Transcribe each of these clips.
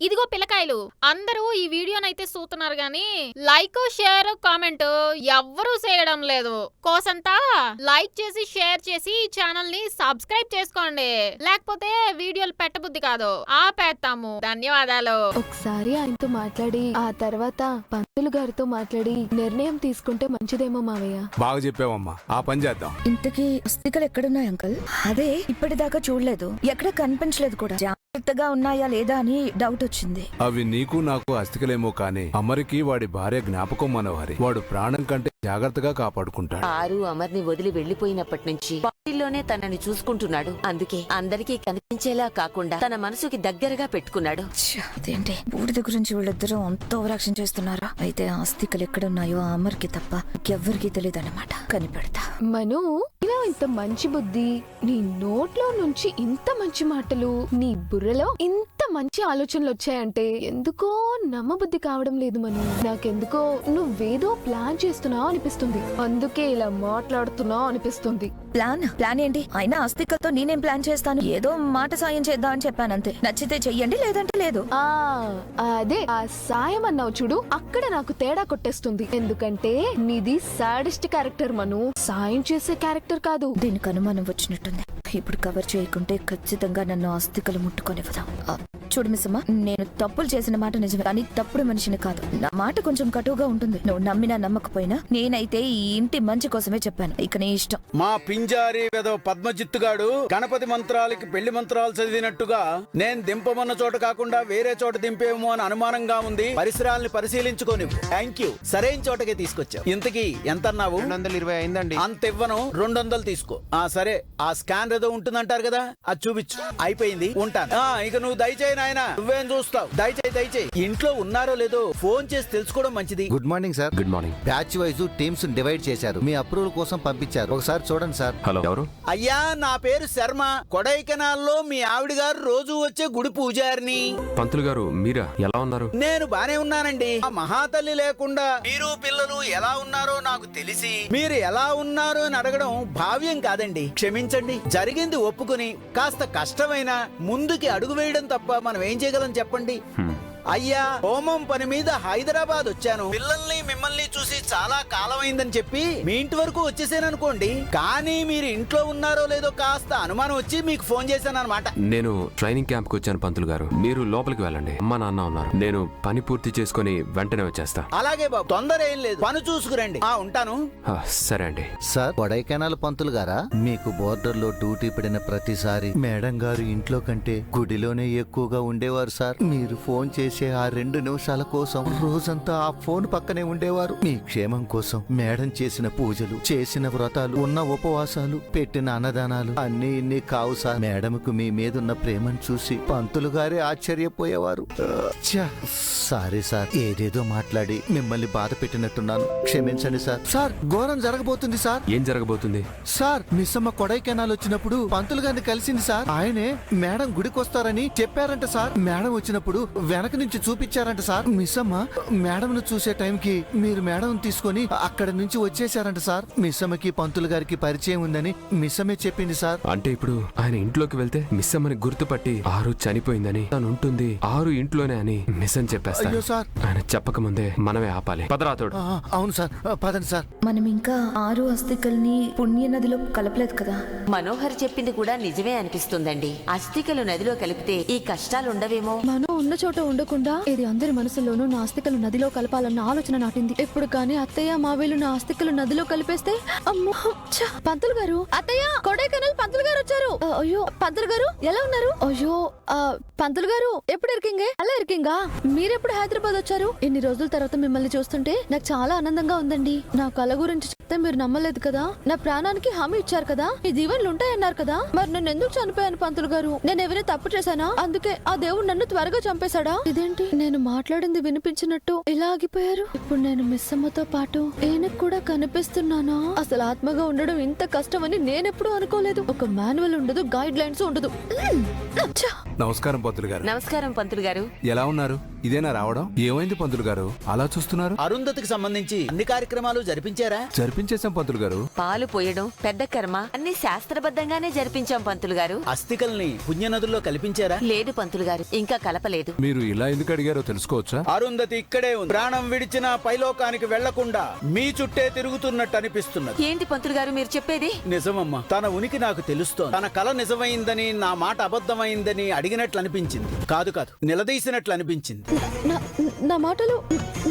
ఇదిగో పిల్లకాయలు అందరూ ఈ వీడియోనైతే చూస్తున్నారు గాని లైక్ షేర్ కామెంట్ ఎవ్వరూ చేయడం లేదు. కోసంతా లైక్ చేసి షేర్ చేసి ఈ ఛానల్ని సబ్స్క్రైబ్ చేసుకోండి. లేకపోతే వీడియోలు పెట్టబుద్ధి కాదు. ఆపేస్తాము ధన్యవాదాలు. ఒకసారి ఆయనతో మాట్లాడి ఆ తర్వాత పంతులు గారితో మాట్లాడి నిర్ణయం తీసుకుంటే మంచిదేమో మావయ్య. బాగా చెప్పావమ్మా. ఆ పని చేద్దాం. ఇంతకీ అస్థికలు ఎక్కడున్నాయి అంకల్? అదే ఇప్పటిదాకా చూడలేదు. ఎక్కడ కనిపించలేదు కూడా. జాగ్రత్తగా ఉన్నాయా లేదా అని డౌట్ వచ్చింది. అవి నీకు నాకు అస్థికలేమో కానీ అమరికి వాడి భార్య జ్ఞాపకం మనోహరి. వాడు ప్రాణం కంటే జాగ్రత్తగా కాపాడుకుంటాడు. ఆరు అమర్ని వదిలి వెళ్ళిపోయినప్పటి నుంచి పార్టీలోనే తనని చూసుకుంటున్నాడు. అందుకే అందరికీ కనిపించేలా కాకుండా తన మనసుకి దగ్గరగా పెట్టుకున్నాడు. ఛ, అదేంటి? బూడిద గురించి వీళ్ళిద్దరూ అంత ఓవరాక్షన్ చేస్తున్నారా? అయితే ఆ అస్థికలు ఎక్కడున్నాయో ఆ అమర్కి తప్ప ఎవ్వరికీ తెలియదు అనమాట కనిపెడతా. మను ఇలా ఇంత మంచి బుద్ధి నీ నోట్లో నుంచి ఇంత మంచి మాటలు నీ బుర్రలో ఇంత మంచి ఆలోచనలు వచ్చాయంటే ఎందుకో నమ్మబుద్ధి కావడం లేదు మను. నాకెందుకో నువ్వేదో ప్లాన్ చేస్తున్నావు అనిపిస్తుంది. అందుకే ఇలా మాట్లాడుతున్నావు అనిపిస్తుంది. ప్లాన్? ప్లాన్ ఏంటి? అయినా అస్థికలతో నేనేం ప్లాన్ చేస్తాను? ఏదో మాట సాయం చేద్దాం అని చెప్పాను అంతే నచ్చితే చెయ్యండి లేదంటే లేదు. ఆ అదే ఆ సాయం అన్నావు చూడు అక్కడ నాకు తేడా కొట్టేస్తుంది. ఎందుకంటే నీది సాడిస్ట్ క్యారెక్టర్ మను. సాయం చేసే క్యారెక్టర్ కాదు. దీనికి అనుమానం వచ్చినట్టుంది. ఇప్పుడు కవర్ చేయకుంటే ఖచ్చితంగా నన్ను అస్థికలు ముట్టుకొనివ్వదాం. ఆ, చూడు మిస్సమ్మ నేను తప్పులు చేసిన మాట నిజమే కానీ తప్పుడు మనిషిని కాదు. నా మాట కొంచెం కటువుగా ఉంటుంది. నువ్వు నమ్మినా నమ్మకపోయినా నేనైతే ఈ ఇంటి మంచి కోసమే చెప్పాను. ఇక నీ ఇష్టం. మా పింజారి వెద పద్మజిత్తుగాడు గణపతి మంత్రాలకి పెళ్ళి మంత్రాలు చదివినట్టుగా నేను దింపమన్న చోట కాకుండా వేరే చోట దింపేమో అని అనుమానంగా ఉంది. పరిసరాల్ని పరిశీలించుకొని థ్యాంక్ యూ సరైన చోటకే తీసుకొచ్చావు. ఇంతకీ ఎంత అన్నావు రెండు వందల ఇరవై అయిందండి అంత ఇవ్వను రెండు వందలు తీసుకో. ఆ సరే. ఆ స్కాన్ ఏదో ఉంటుందంటారు కదా? అది చూపించు. అయిపోయింది. ఉంటాను. ఆ ఇక నువ్వు దయచేయి నాయన. నువ్వేం చూస్తావు? దయచేయి దయచేయి. ఇంట్లో ఉన్నారో లేదో ఫోన్ చేసి తెలుసుకోవడం మంచిది. Good morning sir. Good morning. Batch wise teams divide చేశారు. మీ అప్రూవల్ కోసం పంపించారు. ఒకసారి చూడండి సార్. హలో. ఎవరు? అయ్యా నా పేరు శర్మ. కొడైకెనాల్లో మీ ఆవిడ గారు రోజు వచ్చే గుడి పూజారిని. పంతులు గారు మీరా? ఎలా ఉన్నారు? నేను బానే ఉన్నానండి. ఆ మహాతల్లి లేకుండా మీరు పిల్లలు ఎలా ఉన్నారో నాకు తెలిసి మీరు ఎలా ఉన్నారు అని అడగడం భావ్యం కాదండి. క్షమించండి. జరిగింది ఒప్పుకుని కాస్త కష్టమైన ముందుకి అడుగు వేయడం తప్ప మనం ఏం చేయగలం చెప్పండి? అయ్యా హోమం పని మీద హైదరాబాద్ వచ్చాను. పిల్లల్ని మిమ్మల్ని చూసి చాలా కాలం అయిందని చెప్పి మీ ఇంటి వరకు వచ్చేసాను అనుకోండి కానీ మీరు ఇంట్లో ఉన్నారో లేదో కాస్త అనుమానం వచ్చి మీకు ఫోన్ చేశాను అనమాట నేను ట్రైనింగ్ క్యాంప్కి వచ్చాను పంతులు గారు. మీరు లోపలికి వెళ్ళండి. అమ్మ నాన్న ఉన్నారు. నేను పని పూర్తి చేసుకుని వెంటనే వచ్చేస్తా. అలాగే బాబు తొందర ఏం లేదు. పని చూసుకురండి. ఆ ఉంటాను. ఆ, సరే అండి. సార్ కొడైకెనాల్ పంతులు గారా? మీకు బోర్డర్లో డ్యూటీ పడిన ప్రతిసారి మేడం గారు ఇంట్లో కంటే గుడిలోనే ఎక్కువగా ఉండేవారు సార్. మీరు ఫోన్ చేసే ఆ రెండు నిమిషాల కోసం రోజంతా ఆ ఫోన్ పక్కనే ఉండేవారు. మీ క్షేమం కోసం మేడం చేసిన పూజలు చేసిన వ్రతాలు ఉన్న ఉపవాసాలు పెట్టిన అన్నదానాలు అన్ని ఇన్ని కావు సార్. మేడంకు మీ మీదున్న ప్రేమను చూసి పంతులు గారే ఆశ్చర్యపోయేవారు. సారీ సార్ ఏదేదో మాట్లాడి మిమ్మల్ని బాధ పెట్టినట్టున్నాను. క్షమించండి సార్. సార్ ఘోరం జరగబోతుంది సార్. ఏం జరగబోతుంది? సార్ మిస్సమ్మ కొడైకెనాల్ వచ్చినప్పుడు పంతులు గారిని కలిసింది సార్. ఆయనే మేడం గుడికి వస్తారని చెప్పారంట సార్. మేడం వచ్చినప్పుడు వెనక నుంచి చూపించారంట సార్. మిస్సమ్మ మేడం ను చూసే టైంకి మీరు మేడం తీసుకొని అక్కడ నుంచి వచ్చేసారంట సార్. మిస్సమ్మకి పంతులు గారికి పరిచయం ఉందని మిస్సమ్మే చెప్పింది సార్. అంటే ఇప్పుడు ఆయన ఇంట్లోకి వెళ్తే మిస్ అమ్మని గుర్తుపట్టి ఆరు చనిపోయిందని తను ఉంటుంది ఆరు ఇంట్లోనే అని మిస్ అని చెప్పేస్తా అయ్యో సార్. ఆయన చెప్పక ముందే మనమే ఆపాలి. పదరాతోడు ఆ, అవును సార్. పదండి సార్. మనం ఇంకా ఆరు అస్థికల్ని పుణ్య నదిలో కలపలేదు కదా? మనోహర్ చెప్పింది కూడా నిజమే అనిపిస్తుందండి. అస్థికలు నదిలో కలిపితే ఈ కష్టాలుండవేమో? మనం ఉన్న చోట ఉండకుండా ఇది అందరి మనసులోనూ నా ఆస్తికలు నదిలో కలపాలన్న ఆలోచన నాటింది. ఎప్పుడు కానీ అత్తయ్య మావేలు నా ఆస్తికలు నదిలో కలిపేస్తే అమ్మో ఛ! పంతులు గారు అత్తయ్య కొడైకెనాల్ పంతులు గారు వచ్చారు. ఆ, అయ్యో పంతులు గారు ఎలా ఉన్నారు? అయ్యో ఆ, పంతులు గారు ఎప్పుడు ఇరికింగే? అలా ఇరికింగా? మీరెప్పుడు హైదరాబాద్ వచ్చారు? ఇన్ని రోజుల తర్వాత మిమ్మల్ని చూస్తుంటే నాకు చాలా ఆనందంగా ఉందండి. నా కళ గురించి చెప్తే మీరు నమ్మలేదు కదా? నా ప్రాణానికి హామీ ఇచ్చారు కదా? ఈ దీవెనలు ఉంటాయన్నారు కదా? మరి నేను ఎందుకు చనిపోయాను పంతులు గారు? నేను ఎవరైనా తప్పు చేశానా? అందుకే ఆ దేవుడు నన్ను త్వరగా చంపేశాడా? ఇదేంటి? నేను మాట్లాడింది వినిపించినట్టు ఇలా ఆగిపోయారు? ఇప్పుడు నేను మిస్ అమ్మతో పాటు ఈయనకు కూడా కనిపిస్తున్నానా? అసలు ఆత్మగా ఉండడం ఇంత కష్టమని నేనెప్పుడు అనుకోలేదు. ఒక మాన్యువల్ ఉండదు గైడ్ లైన్స్ ఉండదు ఛ! నమస్కారం పంతులు గారు. నమస్కారం పంతులు గారు. ఎలా ఉన్నారు? ఇదేనా రావడం? ఏమైంది పంతులు గారు? అలా చూస్తున్నారు? అరుంధతికి సంబంధించి అన్ని కార్యక్రమాలు జరిపించారా? జరిపించేశాం పంతులు గారు. పాలు పోయడం పెద్ద కర్మ అన్ని శాస్త్రబద్ధంగానే జరిపించాం పంతులు గారు. అస్థికల్ని పుణ్యనదుల్లో కల్పించారా? లేదు పంతులు గారు ఇంకా కలపలేదు. మీరు ఇలా ఎందుకు అడిగారో తెలుసుకోవచ్చా? అరుంధతి ఇక్కడే ఉంది. ప్రాణం విడిచిన పైలోకానికి వెళ్ళకుండా మీ చుట్టే తిరుగుతున్నట్టు అనిపిస్తున్నది. ఏంటి పంతులు గారు మీరు చెప్పేది? నిజమమ్మా తన ఉనికి నాకు తెలుస్తోంది. తన కల నిజమైందని నా మాట అబద్ధమైందని అడిగినట్లు అనిపించింది కాదు కాదు. నిలదీసినట్లు అనిపించింది నా నా మాటలు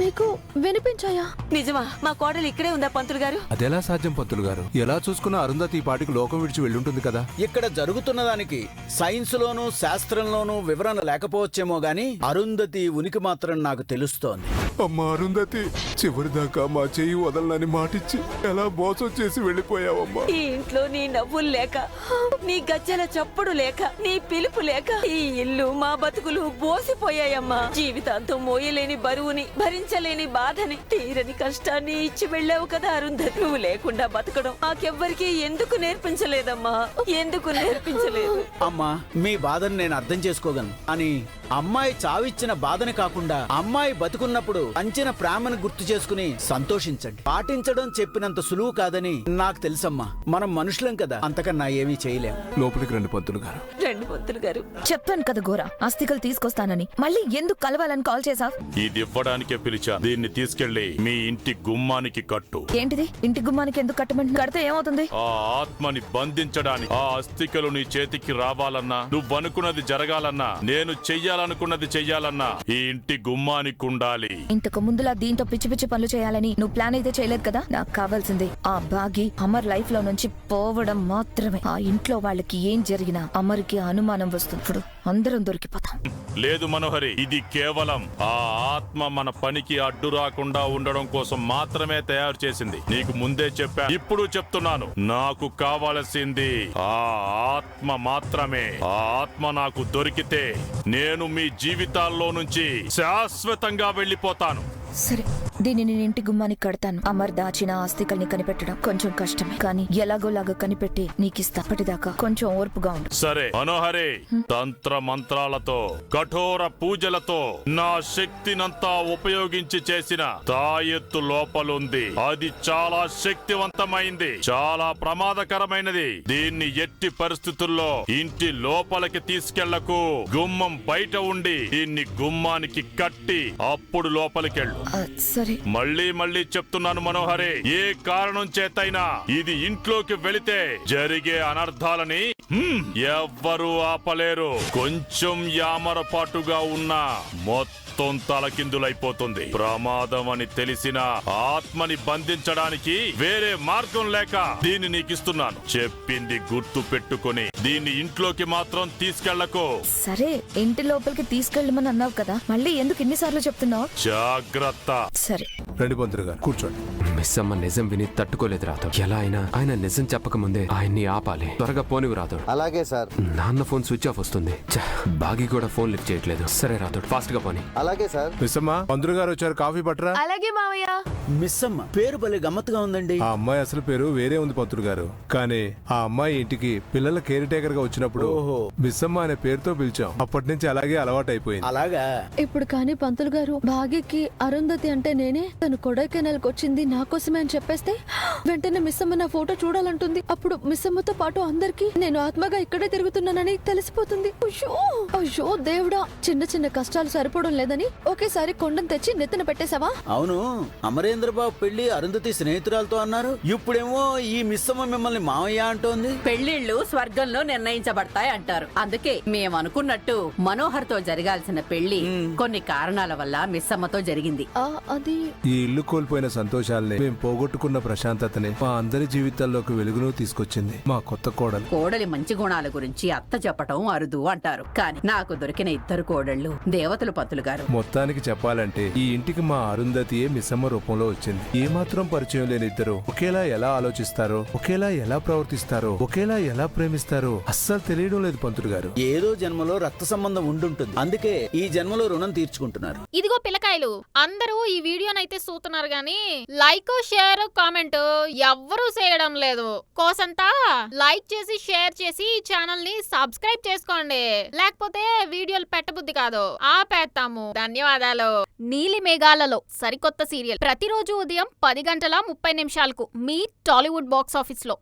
మీకు వినిపించాయా? నిజమా? మా కోడలు ఇక్కడే ఉందా పంతులు గారు? అదెలా సాధ్యం పంతులు గారు? ఎలా చూసుకున్నా అరుంధతి ఈ పాటికి లోకం విడిచి వెళ్ళుంటుంది కదా? ఇక్కడ జరుగుతున్న దానికి సైన్స్ లోనూ శాస్త్రంలోనూ వివరణ లేకపోవచ్చేమో గాని అరుంధతి ఉనికి మాత్రం నాకు తెలుస్తోంది. అమ్మా అరుంధతి చివరిదాకా మా చెయ్యి వదలని మాటిచ్చి ఎలా మోసం చేసి వెళ్ళిపోయావమ్మా? ఈ ఇంట్లో నీ నవ్వులు లేక నీ గజ్జల చప్పుడు లేక నీ పిలుపు లేక ఈ ఇల్లు మా బతుకులు బోసిపోయాయమ్మా. జీవితాంతం మోయలేని బరువుని భరించలేని బాధని తీరని కష్టాన్ని ఇచ్చి వెళ్ళావు కదా అరుంధతి. నువ్వు లేకుండా బతకడం మాకెవ్వరికీ ఎందుకు నేర్పించలేదమ్మా? ఎందుకు నేర్పించలేదు? అమ్మా మీ బాధను నేను అర్థం చేసుకోగలను. అని అమ్మాయి చావిచ్చిన బాధని కాకుండా అమ్మాయి బతుకున్నప్పుడు పంచిన ప్రేమను గుర్తు చేసుకుని సంతోషించండి. పాటించడం చెప్పినంత సులువు కాదని నాకు తెలుసమ్మా. మనం మనుషులం కదా అంతకన్నా ఏమీ చేయలేం. లోపలికి రండి పంతులు గారు. రెండు పంతులు గారు. చెప్పాను కదా గోర అస్థికలు తీసుకొస్తానని. మళ్ళీ ఎందుకు కలవాలని కాల్ చేసావ్ ఇది ఇవ్వడానికే పిలిచా. దీన్ని తీసుకెళ్ళి మీ ఇంటి గుమ్మానికి కట్టు. ఏంటిది? ఇంటి గుమ్మానికి ఎందుకు కట్టమంటున్నా కడితే ఏమవుతుంది? ఆ ఆత్మని బంధించడానికి ఆ అస్థికలు నీ చేతికి రావాలన్నా నువ్వనుకున్నది జరగాలన్నా నేను చెయ్యాలనుకున్నది చెయ్యాలన్నా ఈ ఇంటి గుమ్మానికి ఉండాలి ఇంతకు ముందులా దీంతో పిచ్చి పిచ్చి పనులు చేయాలని నువ్వు ప్లాన్ అయితే చేయలేదు కదా? నాకు కావాల్సింది ఆ బాగి అమర్ లైఫ్లో నుంచి పోవడం మాత్రమే. ఆ ఇంట్లో వాళ్ళకి ఏం జరిగినా అమర్కి అనుమానం వస్తుంది. ఇప్పుడు అందరం దొరికిపోతాం. లేదు మనోహరి ఇది కేవలం ఆ ఆత్మ మన పనికి అడ్డు రాకుండా ఉండడం కోసం మాత్రమే తయారు చేసింది. నీకు ముందే చెప్పా ఇప్పుడు చెప్తున్నాను. నాకు కావలసింది ఆ ఆత్మ మాత్రమే. ఆ ఆత్మ నాకు దొరికితే నేను మీ జీవితాల్లో నుంచి శాశ్వతంగా వెళ్ళిపోతాను. సరే. దీన్ని నేను ఇంటి గుమ్మానికి కడతాను. అమర్ దాచిన ఆస్తికల్ని కనిపెట్టడం కొంచెం కష్టమే. కానీ ఎలాగోలాగా కనిపెట్టి నీకిస్తా. అప్పటిదాకా కొంచెం ఓర్పుగా ఉండు. సరే మనోహరి తంత్ర మంత్రాలతో కఠోర పూజలతో నా శక్తినంతా ఉపయోగించి చేసిన తాయెత్తు లోపలుంది. అది చాలా శక్తివంతమైంది. చాలా ప్రమాదకరమైనది. దీన్ని ఎట్టి పరిస్థితుల్లో ఇంటి లోపలికి తీసుకెళ్ళకు. గుమ్మం బయట ఉండి దీన్ని గుమ్మానికి కట్టి అప్పుడు లోపలికెళ్ళు. సరే. మళ్ళీ మళ్ళీ చెప్తున్నాను మనోహరే ఏ కారణం చేతైనా ఇది ఇంట్లోకి వెళితే జరిగే అనర్థాలని ఎవ్వరూ ఆపలేరు. కొంచెం యామరపాటుగా ఉన్న మొత్తం తలకిందులైపోతుంది. ప్రమాదం అని తెలిసిన ఆత్మని బంధించడానికి వేరే మార్గం లేక దీన్ని నీకిస్తున్నాను. చెప్పింది గుర్తు పెట్టుకుని దీన్ని ఇంట్లోకి మాత్రం తీసుకెళ్ళకు సరే ఇంటి లోపలికి తీసుకెళ్ళమని అన్నావు కదా మళ్ళీ ఎందుకు ఇన్నిసార్లు చెప్తున్నావు? జాగ్రత్త. సరే. రండి. పంతులు గారు కూర్చోండి. మిస్ అమ్మ నిజం విని తట్టుకోలేదు రాథోడ్ ఎలా అయినా ఆయన నిజం చెప్పక ముందే ఆయన్ని ఆపాలి. త్వరగా పోనివి రాథోడ్ అలాగే సార్. నాన్న ఫోన్ స్విచ్ ఆఫ్ వస్తుంది. ఛ, బాగి కూడా ఫోన్ లిఫ్ట్ చేయట్లేదు. సరే రాథోడ్ ఫాస్ట్గా పోని. అలాగే సార్. మిస్సమ్మా పంతులు గారు వచ్చారు. కాఫీ పట్టరా. అలాగే మావయ్య. మిస్ అమ్మ పేరు భలే గమ్మత్తుగా ఉందండి. ఆ అమ్మాయి అసలు పేరు వేరే ఉంది పంతులు గారు. కానీ ఆ అమ్మాయి ఇంటికి పిల్లల కేర్ టేకర్గా వచ్చినప్పుడు ఓహో. మిస్సమ్మ అనే పేరుతో పిలిచాం. అప్పటి నుంచి అలాగే అలవాటు అయిపోయింది. అలాగా? ఇప్పుడు కానీ పంతులు గారు భాగ్యకి అరుంధతి అంటే నేనే? తను కొడైకెనాల్ వచ్చింది నా కోసమే అని చెప్పేస్తే వెంటనే మిస్సమ్మ నా ఫోటో చూడాలంటుంది. అప్పుడు మిస్సమ్మతో పాటు అందరికి నేను ఆత్మగా ఇక్కడే తిరుగుతున్నానని తెలిసిపోతుంది. అయ్యో! అయ్యో దేవుడా! చిన్న చిన్న కష్టాలు సరిపోవడం లేదని ఒకేసారి కొండను తెచ్చి నెత్తిన పెట్టేశావా? అవును. అమరేంద్ర బాబు పెళ్ళి అరుంధతి స్నేహితురాలతో అన్నారు. ఇప్పుడేమో ఈ మిస్సమ్మ మిమ్మల్ని మావయ్య అంటోంది. పెళ్ళిళ్ళు స్వర్గంలో నిర్ణయించబడతాయి అంటారు. అందుకే మేము అనుకున్నట్టు మనోహర్తో జరగాల్సిన పెళ్ళి కొన్ని కారణాల వల్ల మిస్సమ్మతో జరిగింది. ఆ, అది ఈ ఇల్లు కోల్పోయిన సంతోషాల్ని మేము పోగొట్టుకున్న ప్రశాంతతని మా అందరి జీవితాల్లోకి వెలుగును తీసుకొచ్చింది. మా కొత్త కోడలు. కోడలి మంచి గుణాల గురించి అత్త చెప్పటం అరుదు అంటారు. కానీ నాకు దొరికిన ఇద్దరు కోడళ్ళు దేవతలు పంతులు గారు. మొత్తానికి చెప్పాలంటే ఈ ఇంటికి మా అరుంధతియే మిస్సమ్మ రూపంలో వచ్చింది. ఏమాత్రం పరిచయం లేని ఇద్దరు ఒకేలా ఎలా ఆలోచిస్తారో ఒకేలా ఎలా ప్రవర్తిస్తారో ఒకేలా ఎలా ప్రేమిస్తారో అస్సలు తెలియడం లేదు పంతులు గారు. ఏదో జన్మలో రక్త సంబంధం ఉండుంటుంది. అందుకే ఈ జన్మలో రుణం తీర్చుకుంటున్నారు. ఇదిగో పిల్లకాయలు అందరూ ఈ వీడియోనైతే చూస్తున్నారు గాని లైక్ షేర్ కామెంట్ ఎవ్వరూ చేయడం లేదు. కోసంతా లైక్ చేసి షేర్ చేసి ఛానల్ని సబ్స్క్రైబ్ చేసుకోండి. లేకపోతే వీడియోలు పెట్టబుద్ధి కాదు. ఆపేస్తాము ధన్యవాదాలు. నీలి మేఘాలలో సరికొత్త సీరియల్ ప్రతిరోజు ఉదయం పది గంటల ముప్పై నిమిషాలకు మీ టాలీవుడ్ బాక్స్ ఆఫీస్లో